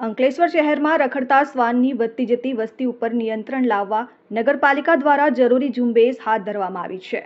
અંકલેશ્વર શહેરમાં રખડતા શ્વાનની વધતી જતી વસ્તી ઉપર નિયંત્રણ લાવવા નગરપાલિકા દ્વારા જરૂરી ઝુંબેશ હાથ ધરવામાં આવી છે.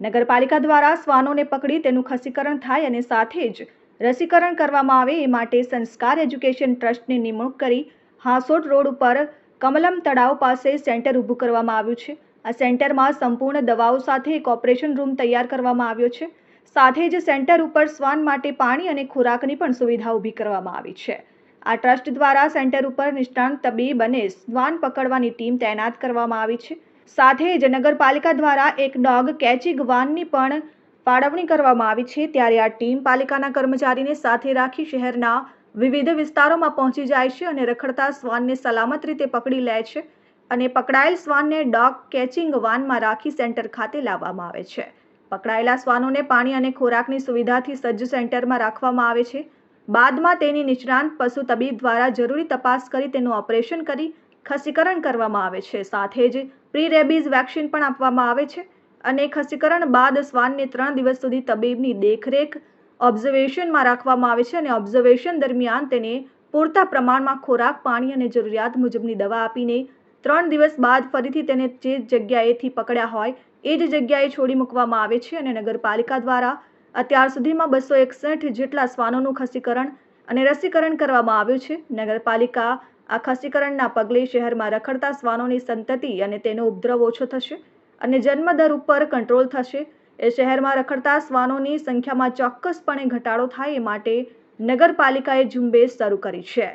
નગરપાલિકા દ્વારા શ્વાનોને પકડી તેનું ખસીકરણ થાય અને સાથે જ રસીકરણ કરવામાં આવે એ માટે સંસ્કાર એજ્યુકેશન ટ્રસ્ટની નિમણૂક કરી હાંસોટ રોડ ઉપર કમલમ તળાવ પાસે સેન્ટર ઊભું કરવામાં આવ્યું છે. આ સેન્ટરમાં સંપૂર્ણ દવાઓ સાથે એક ઓપરેશન રૂમ તૈયાર કરવામાં આવ્યો છે. સાથે જ સેન્ટર ઉપર શ્વાન માટે પાણી અને ખોરાકની પણ સુવિધા ઊભી કરવામાં આવી છે. આ ટ્રસ્ટ દ્વારા સેન્ટર ઉપર નિષ્ણાંત તબીબ અને શ્વાન પકડવાની ટીમ તૈનાત કરવામાં આવી છે. સાથે જ નગરપાલિકા દ્વારા એક ડોગ કેચિંગ વાનની પણ ફાળવણી કરવામાં આવી છે. ત્યારે આ ટીમ પાલિકાના કર્મચારીને સાથે રાખી શહેરના વિવિધ વિસ્તારોમાં પહોંચી જાય છે અને રખડતા શ્વાનને સલામત રીતે પકડી લે છે અને પકડાયેલ શ્વાનને ડોગ કેચિંગ વાનમાં રાખી સેન્ટર ખાતે લાવવામાં આવે છે. પકડાયેલા શ્વાનોને પાણી અને ખોરાકની સુવિધાથી સજ્જ સેન્ટરમાં રાખવામાં આવે છે. બાદમાં તેની નિષ્ણાંત પશુ તબીબ દ્વારા જરૂરી તપાસ કરી તેનું ઓપરેશન કરી ખસીકરણ કરવામાં આવે છે. સાથે જ પ્રી રેબીઝ વેક્સિન પણ આપવામાં આવે છે અને ખસીકરણ બાદ શ્વાનને ત્રણ દિવસ સુધી તબીબની દેખરેખ ઓબ્ઝર્વેશનમાં રાખવામાં આવે છે અને ઓબ્ઝર્વેશન દરમિયાન તેને પૂરતા પ્રમાણમાં ખોરાક, પાણી અને જરૂરિયાત મુજબની દવા આપીને ત્રણ દિવસ બાદ ફરીથી તેને જે જગ્યાએથી પકડ્યા હોય એ જ જગ્યાએ છોડી મૂકવામાં આવે છે અને નગરપાલિકા દ્વારા અત્યાર સુધીમાં બસો એકસઠ જેટલા શ્વાનોનું ખસીકરણ અને રસીકરણ કરવામાં આવ્યું છે. નગરપાલિકા આ ખસીકરણના પગલે શહેરમાં રખડતા શ્વાનોની સંતતિ અને તેનો ઉપદ્રવ ઓછો થશે અને જન્મદર ઉપર કંટ્રોલ થશે. એ શહેરમાં રખડતા શ્વાનોની સંખ્યામાં ચોક્કસપણે ઘટાડો થાય એ માટે નગરપાલિકાએ ઝુંબેશ શરૂ કરી છે.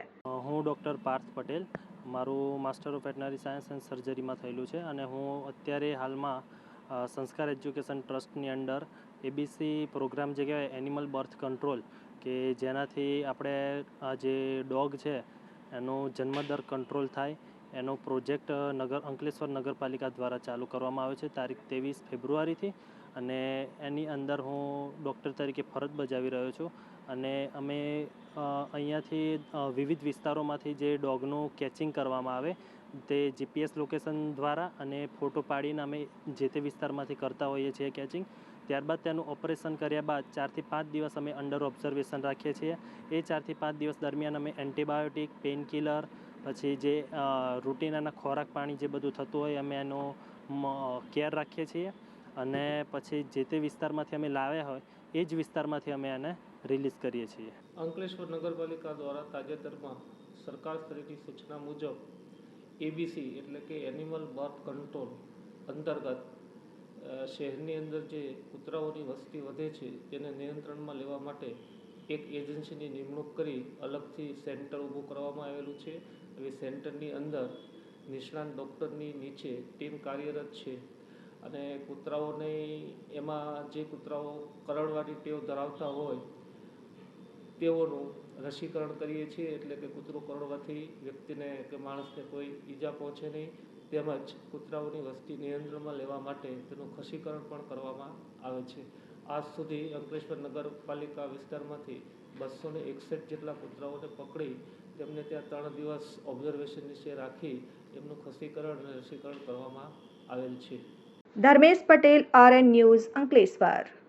હું ડૉક્ટર પાર્થ પટેલ. મારું master of veterinary science and સર્જરીમાં થયેલું છે અને હું અત્યારે હાલમાં સંસ્કાર એજ્યુકેશન ટ્રસ્ટની અંડર એબીસી પ્રોગ્રામ જે કહેવાય એનિમલ બર્થ કંટ્રોલ, કે જેનાથી આપણે, આ જે ડોગ છે, એનો જન્મદર કંટ્રોલ થાય એનો પ્રોજેક્ટ નગર, અંકલેશ્વર નગરપાલિકા દ્વારા ચાલુ કરવામાં આવ્યો છે તારીખ ત્રેવીસ ફેબ્રુઆરીથી. અને એની અંદર હું ડૉક્ટર તરીકે ફરજ બજાવી રહ્યો છું. અને અમે અહીંયાથી વિવિધ વિસ્તારોમાંથી જે ડોગનું કેચિંગ કરવામાં આવે, તે જીપીએસ લોકેશન દ્વારા અને ફોટો પાડીને અમે જે તે વિસ્તારમાંથી કરતા હોઈએ છીએ કેચિંગ. ત્યારબાદ તેનું ઓપરેશન કર્યા બાદ ચારથી પાંચ દિવસ અમે અંડર ઓબ્ઝર્વેશન રાખીએ છીએ. એ ચારથી પાંચ દિવસ દરમિયાન અમે એન્ટીબાયોટિક પેઇન કિલર પછી જે રૂટીન ખોરાક પાણી જે બધું થતું હોય અમે એનો કેર રાખીએ છીએ. અને પછી જે તે વિસ્તારમાંથી અમે લાવ્યા હોય, એ જ વિસ્તારમાંથી અમે એને રિલીઝ કરીએ છીએ. અંકલેશ્વર નગરપાલિકા દ્વારા તાજેતરમાં સરકાર સ્તરેથી સૂચના મુજબ એબીસી એટલે કે એનિમલ બર્થ કંટ્રોલ અંતર્ગત શહેરની અંદર જે કૂતરાઓની વસ્તી વધે છે, તેને નિયંત્રણમાં લેવા માટે એક એજન્સીની નિમણૂક કરી અલગથી સેન્ટર ઊભું કરવામાં આવેલું છે હવે સેન્ટરની અંદર નિષ્ણાંત ડૉક્ટરની નીચે ટીમ કાર્યરત છે. અને કૂતરાઓને એમાં જે કૂતરાઓ કરડવાની ટેવ ધરાવતા હોય, તેઓનું રસીકરણ કરીએ છીએ એટલે કે કૂતરું કરડવાથી વ્યક્તિને કે માણસને કોઈ ઈજા પહોંચે નહીં. તેમજ કૂતરાઓની વસ્તી નિયંત્રણમાં લેવા માટે તેનું ખસીકરણ પણ કરવામાં આવે છે. આજ સુધી અંકલેશ્વર નગરપાલિકા વિસ્તારમાંથી બસો ને એકસઠ જેટલા કૂતરાઓને પકડી તેમને ત્યાં ત્રણ દિવસ ઓબ્ઝર્વેશન નીચે રાખી એમનું ખસીકરણ અને રસીકરણ કરવામાં આવેલ છે. Dharmesh Patel RN news Ankleshwar.